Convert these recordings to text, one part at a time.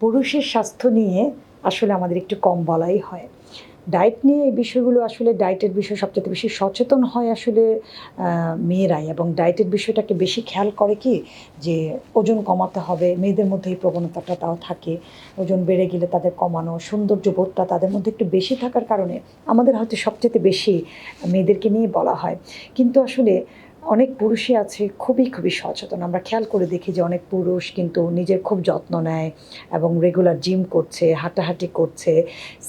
পুরুষের স্বাস্থ্য নিয়ে আসলে আমাদের একটু কম বলাই হয়। ডায়েট নিয়ে এই বিষয়গুলো আসলে ডায়েটের বিষয় সবচেয়ে বেশি সচেতন হয় আসলে মেয়েরাই। এবং ডায়েটের বিষয়টাকে বেশি খেয়াল করে কি? যে ওজন কমাতে হবে, মেয়েদের মধ্যে এই প্রবণতাটা তাও থাকে। ওজন বেড়ে গেলে তাদের কমানো সৌন্দর্য বোধটা তাদের মধ্যে একটু বেশি থাকার কারণে আমাদের হয়তো সবচেয়ে বেশি মেয়েদেরকে নিয়ে বলা হয়। কিন্তু আসলে অনেক পুরুষই আছে, খুবই খুবই সচেতন। আমরা খেয়াল করে দেখি যে অনেক পুরুষ কিন্তু নিজের খুব যত্ন নেয় এবং রেগুলার জিম করছে, হাঁটাহাঁটি করছে।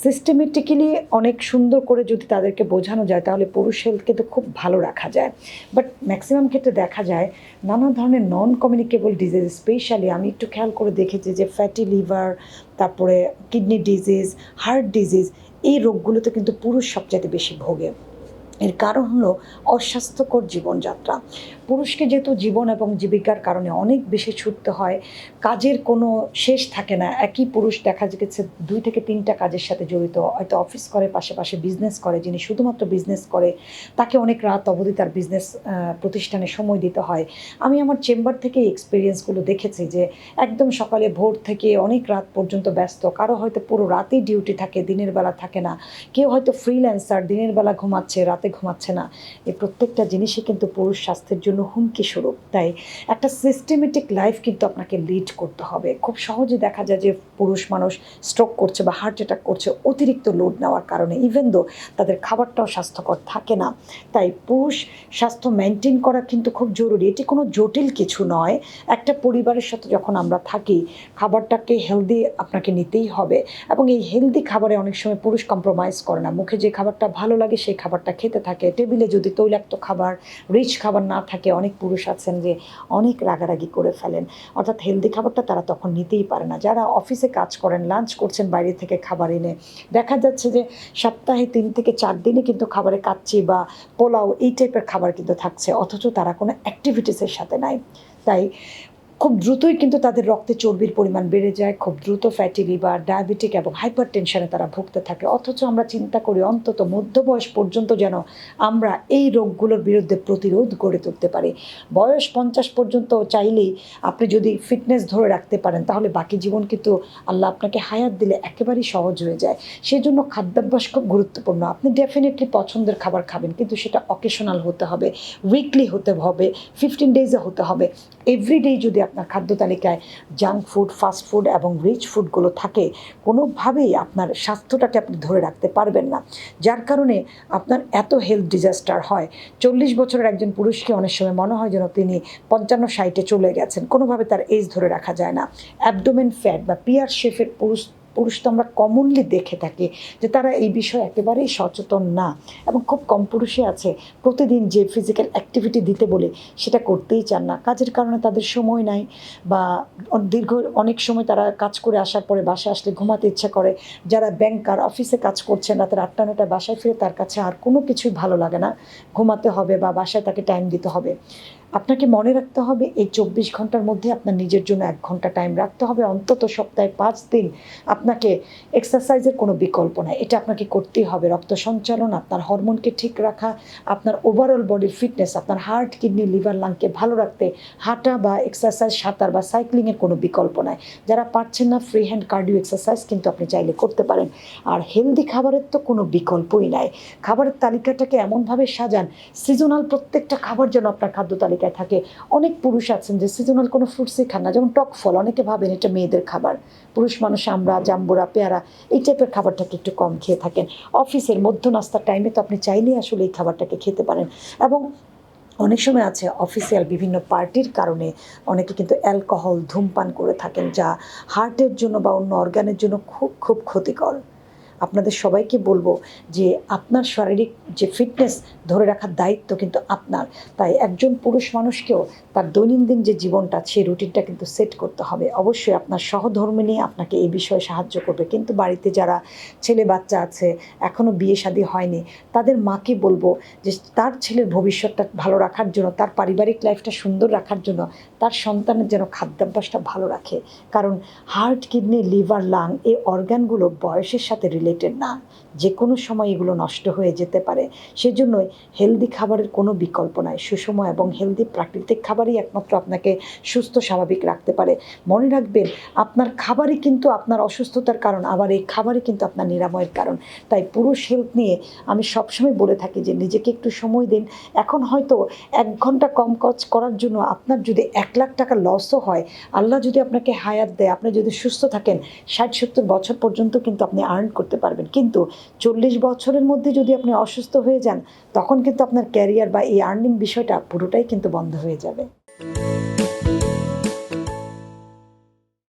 সিস্টেমেটিক্যালি অনেক সুন্দর করে যদি তাদেরকে বোঝানো যায়, তাহলে পুরুষ হেলথ কিন্তু খুব ভালো রাখা যায়। বাট ম্যাক্সিমাম ক্ষেত্রে দেখা যায়, নানা ধরনের নন কমিউনিকেবল ডিজিজ স্পেশালি আমি একটু খেয়াল করে দেখেছি যে ফ্যাটি লিভার তারপরে কিডনি ডিজিজ হার্ট ডিজিজ এই রোগগুলোতে কিন্তু পুরুষ সবচাইতে বেশি ভোগে। এর কারণ হলো অস্বাস্থ্যকর জীবনযাত্রা। পুরুষকে যেহেতু জীবন এবং জীবিকার কারণে অনেক বেশি ছুটতে হয়, কাজের কোনো শেষ থাকে না। একই পুরুষ দেখা গেছে দুই থেকে তিনটা কাজের সাথে জড়িত, হয়তো অফিস করে, পাশাপাশি বিজনেস করে। যিনি শুধুমাত্র বিজনেস করে, তাকে অনেক রাত অবধি তার বিজনেস প্রতিষ্ঠানে সময় দিতে হয়। আমি আমার চেম্বার থেকে এক্সপিরিয়েন্সগুলো দেখেছি যে একদম সকালে ভোর থেকে অনেক রাত পর্যন্ত ব্যস্ত। কারও হয়তো পুরো রাতেই ডিউটি থাকে, দিনের বেলা থাকে না। কেউ হয়তো ফ্রিল্যান্সার দিনের বেলা ঘুমাচ্ছে, রাতে ঘুমাচ্ছে না। এই প্রত্যেকটা জিনিসই কিন্তু পুরুষ স্বাস্থ্যের জন্য হুমকি স্বরূপ। তাই একটা সিস্টেমেটিক লাইফ কিন্তু আপনাকে লিড করতে হবে। খুব সহজে দেখা যায় যে পুরুষ মানুষ স্ট্রোক করছে বা হার্ট অ্যাটাক করছে, অতিরিক্ত লোড নেওয়ার কারণে। ইভেন দো তাদের খাবারটাও স্বাস্থ্যকর থাকে না। তাই পুরুষ স্বাস্থ্য মেনটেন করা কিন্তু খুব জরুরি। এটি কোনো জটিল কিছু নয়। একটা পরিবারের সাথে যখন আমরা থাকি, খাবারটাকে হেলদি আপনাকে নিতেই হবে। এবং এই হেলদি খাবারে অনেক সময় পুরুষ কম্প্রোমাইজ করে না। মুখে যে খাবারটা ভালো লাগে, সেই খাবারটা খেতে থাকে। টেবিলে যদি তৈলাক্ত খাবার রিচ খাবার না থাকে, অনেক পুরুষ আছেন যে অনেক রাগারাগি করে ফেলেন। অর্থাৎ হেলদি খাবারটা তারা তখন নিতেই পারে না। যারা অফিসে কাজ করেন লাঞ্চ করছেন, বাইরে থেকে খাবার এনে, দেখা যাচ্ছে যে সপ্তাহে তিন থেকে চার দিনে কিন্তু খাবারে কাচ্চি বা পোলাও এই টাইপের খাবার কিন্তু থাকছে। অথচ তারা কোনো অ্যাক্টিভিটিসের সাথে নাই। তাই খুব দ্রুতই কিন্তু তাদের রক্তে চর্বির পরিমাণ বেড়ে যায়। খুব দ্রুত ফ্যাটি লিভার ডায়াবেটিক এবং হাইপার টেনশনে তারা ভুগতে থাকে। অথচ আমরা চিন্তা করি অন্তত মধ্যবয়স পর্যন্ত যেন আমরা এই রোগগুলোর বিরুদ্ধে প্রতিরোধ গড়ে তুলতে পারি। বয়স পঞ্চাশ পর্যন্ত চাইলেই আপনি যদি ফিটনেস ধরে রাখতে পারেন, তাহলে বাকি জীবন কিন্তু আল্লাহ আপনাকে হায়াত দিলে একেবারেই সহজ হয়ে যায়। সেই জন্য খাদ্যাভ্যাস খুব গুরুত্বপূর্ণ। আপনি ডেফিনেটলি পছন্দের খাবার খাবেন, কিন্তু সেটা অকেশনাল হতে হবে উইকলি হতে হবে ফিফটিন ডেজে হতে হবে। এভরিডেই যদি আপনার খাদ্য তালিকায় জাঙ্ক ফুড ফাস্ট ফুড এবং রিচ ফুডগুলো থাকে, কোনোভাবেই আপনার স্বাস্থ্যটাকে আপনি ধরে রাখতে পারবেন না। যার কারণে আপনার এত হেলথ ডিজাস্টার হয়। চল্লিশ বছরের একজন পুরুষকে অনেক সময় মনে হয় যেন তিনি পঞ্চান্ন সাইটে চলে গেছেন। কোনোভাবে তার এজ ধরে রাখা যায় না। অ্যাবডোমেন ফ্যাট বা পিয়ার শেফের পুরুষ পুরুষ তো আমরা কমনলি দেখে থাকি যে তারা এই বিষয়ে একেবারেই সচেতন না এবং খুব কম পুরুষই আছে। প্রতিদিন যে ফিজিক্যাল অ্যাক্টিভিটি দিতে বলে, সেটা করতেই চান না। কাজের কারণে তাদের সময় নাই বা দীর্ঘ অনেক সময় তারা কাজ করে আসার পরে বাসায় আসলে ঘুমাতে ইচ্ছা করে। যারা ব্যাংকার অফিসে কাজ করছেন, রাতের আটটা নটায় বাসায় ফিরে তার কাছে আর কোনো কিছুই ভালো লাগে না। ঘুমাতে হবে বা বাসায় তাকে টাইম দিতে হবে। আপনাকে মনে রাখতে হবে, এই চব্বিশ ঘণ্টার মধ্যে আপনার নিজের জন্য এক ঘণ্টা টাইম রাখতে হবে। অন্তত সপ্তাহে পাঁচ দিন আপনাকে এক্সারসাইজের কোনো বিকল্প নাই। এটা আপনাকে করতেই হবে। রক্ত সঞ্চালন, আপনার হরমোনকে ঠিক রাখা, আপনার ওভারঅল বডির ফিটনেস আপনার হার্ট কিডনি লিভার লাংকে ভালো রাখতে হাঁটা বা এক্সারসাইজ সাঁতার বা সাইক্লিংয়ের কোনো বিকল্প নাই। যারা পারছেন না ফ্রি হ্যান্ড কার্ডিও এক্সারসাইজ কিন্তু আপনি চাইলে করতে পারেন। আর হেলদি খাবারের তো কোনো বিকল্পই নাই। খাবারের তালিকাটাকে এমনভাবে সাজান সিজনাল প্রত্যেকটা খাবার যেন আপনার খাদ্য তালিকায় থাকে। অনেক পুরুষ আছেন যে সিজনাল কোনো ফ্রুটসই খান না। যেমন টক ফল, অনেকে ভাবেন এটা মেয়েদের খাবার। পুরুষ মানুষ, আমরা, জাম্বুরা, পেয়ারা, এই টাইপের খাবারটাকে একটু কম খেয়ে থাকেন। অফিসের মধ্য নাস্তার টাইমে তো আপনি চাইলেই আসলে এই খাবারটাকে খেতে পারেন। এবং অনেক সময় আছে অফিসিয়াল বিভিন্ন পার্টির কারণে অনেকে কিন্তু অ্যালকোহল ধূমপান করে থাকেন, যা হার্টের জন্য বা অন্য অর্গানের জন্য খুব খুব ক্ষতিকর। আপনাদের সবাইকে বলব যে আপনার শারীরিক যে ফিটনেস ধরে রাখার দায়িত্ব কিন্তু আপনার। তাই একজন পুরুষ মানুষকেও তার দৈনন্দিন যে জীবনটা, সেই রুটিনটা কিন্তু সেট করতে হবে। অবশ্যই আপনার সহধর্মিনী আপনাকে এই বিষয়ে সাহায্য করবে। কিন্তু বাড়িতে যারা ছেলে বাচ্চা আছে এখনও বিয়ে শাদী হয়নি, তাদের মাকে বলব যে তার ছেলের ভবিষ্যৎটা ভালো রাখার জন্য, তার পারিবারিক লাইফটা সুন্দর রাখার জন্য তার সন্তানের যেন খাদ্যাভ্যাসটা ভালো রাখে। কারণ হার্ট কিডনি লিভার লাং এই অর্গানগুলো বয়সের সাথে রিলেটেড রিলেটেড না যে কোনো সময় এগুলো নষ্ট হয়ে যেতে পারে। সেজন্যই হেলদি খাবারের কোনো বিকল্প নাই। সুষম এবং হেলদি প্রাকৃতিক খাবারই একমাত্র আপনাকে সুস্থ, স্বাভাবিক রাখতে পারে। মনে রাখবেন, আপনার খাবারই কিন্তু আপনার অসুস্থতার কারণ, আবার এই খাবারই কিন্তু আপনার নিরাময়ের কারণ। তাই পুরুষ হেলথ নিয়ে আমি সবসময় বলে থাকি যে, নিজেকে একটু সময় দিন। এখন হয়তো এক ঘণ্টা কম কাজ করার জন্য আপনার যদি এক লাখ টাকা লসও হয়, আল্লাহ যদি আপনাকে হায়াত দেয়, আপনি যদি সুস্থ থাকেন, ষাট সত্তর বছর পর্যন্ত কিন্তু আপনি আর্ন করতে পারবেন। কিন্তু চল্লিশ বছরের মধ্যে যদি আপনি অসুস্থ হয়ে যান, তখন কিন্তু আপনার ক্যারিয়ার বা এই আর্নিং বিষয়টা পুরোটাই কিন্তু বন্ধ হয়ে যাবে।